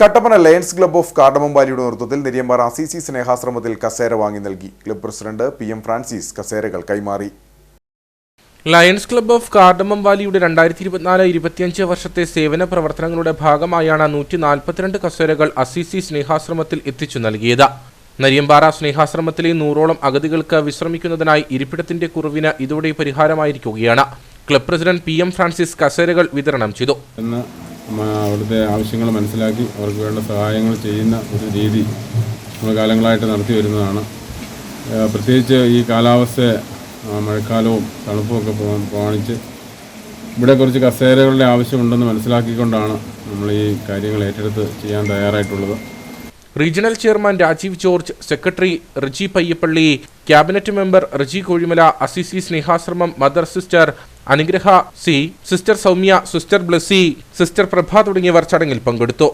Kattappana lions club of കാർഡമംബാലിയുടെ നേതൃത്വത്തിൽ Neriyampara C C സ്നേഹാശ്രമത്തിൽ കസേര വാങ്ങി നൽകി. Club president P M Francis കസേരകൾ കൈമാറി. ലയൺസ് ക്ലബ്ബ് ഓഫ് കാർഡമം വാലിയുടെ രണ്ടായിരത്തി ഇരുപത്തിനാല് ഇരുപത്തിയഞ്ച് വർഷത്തെ സേവന പ്രവർത്തനങ്ങളുടെ ഭാഗമായാണ് നൂറ്റി നാൽപ്പത്തിരണ്ട് കസേരകൾ അസിസി സ്നേഹാശ്രമത്തിൽ എത്തിച്ചു നൽകിയത്. നരിയമ്പാറ സ്നേഹാശ്രമത്തിലെ നൂറോളം അഗതികൾക്ക് വിശ്രമിക്കുന്നതിനായി ഇരിപ്പിടത്തിന്റെ കുറവിന് ഇതോടെ പരിഹാരമായിരിക്കുകയാണ്. Club president P M Francis കസേരകൾ വിതരണം ചെയ്തു. അവിടുത്തെ ആവശ്യങ്ങൾ മനസ്സിലാക്കി അവർക്ക് വേണ്ട സഹായങ്ങൾ ചെയ്യുന്ന ഒരു രീതി നമ്മൾ കാലങ്ങളായിട്ട് നടത്തി വരുന്നതാണ്. പ്രത്യേകിച്ച് ഈ കാലാവസ്ഥ ആ, മഴക്കാലവും തണുപ്പുമൊക്കെ പ്രമാ- പ്രമാണിച്ച് ഇവിടെ കുറച്ച് കസേരകളുടെ ആവശ്യമുണ്ടെന്ന് മനസ്സിലാക്കിക്കൊണ്ടാണ് നമ്മൾ ഈ കാര്യങ്ങൾ ഏറ്റെടുത്ത് ചെയ്യാൻ തയ്യാറായിട്ടുള്ളത്. Regional chairman Rajeev George secretary Riji Payyappally cabinet member Riji Kozhimala Assisi Snehashramam mother sister Anugraha C sister Soumya sister Blessy sister Prabha തുടങ്ങിയവർ ചടങ്ങിൽ പങ്കെടുത്തു.